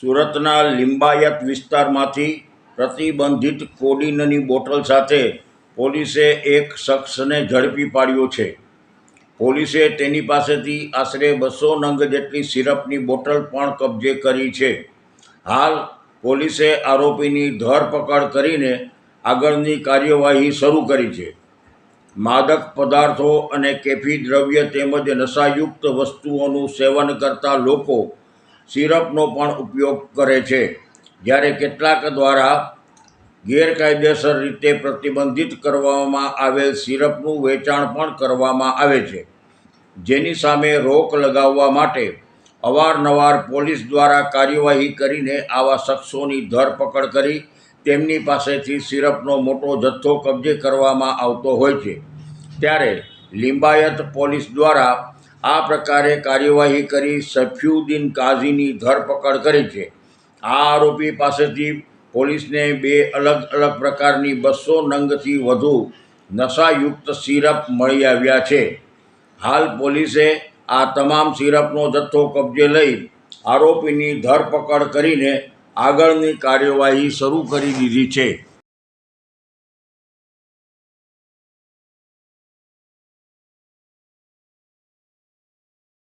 સુરતના લિંબાયત વિસ્તારમાંથી પ્રતિબંધિત કોડીનની બોટલ સાથે પોલીસે એક શખ્સને ઝડપી પાડ્યો છે. પોલીસે તેની પાસેથી આશરે બસો નંગ જેટલી સિરપની બોટલ પણ કબજે કરી છે. હાલ પોલીસે આરોપીની ધરપકડ કરીને આગળની કાર્યવાહી શરૂ કરી છે. માદક પદાર્થો અને કેફી દ્રવ્ય તેમજ નશાયુક્ત વસ્તુઓનું સેવન કરતા લોકો સિરપનો પણ ઉપયોગ કરે છે. જ્યારે કેટલાક દ્વારા ગેરકાયદેસર રીતે પ્રતિબંધિત કરવામાં આવેલ સિરપનું વેચાણ પણ કરવામાં આવે છે. જેની સામે રોક લગાવવા માટે અવારનવાર પોલીસ દ્વારા કાર્યવાહી કરીને આવા શખ્સોની ધરપકડ કરી તેમની પાસેથી સિરપનો મોટો જથ્થો કબજે કરવામાં આવતો હોય છે. ત્યારે લિંબાયત પોલીસ દ્વારા આ પ્રકારે કાર્યવાહી કરી સફ્યુદ્દીન કાઝીની ધરપકડ કરી છે. આ આરોપી પાસેથી પોલીસને બે અલગ અલગ પ્રકારની બસો નંગથી વધુ નશાયુક્ત સિરપ મળી આવ્યા છે. હાલ પોલીસે આ તમામ સિરપનો જથ્થો કબજે લઈ આરોપીની ધરપકડ કરીને આગળની કાર્યવાહી શરૂ કરી દીધી છે.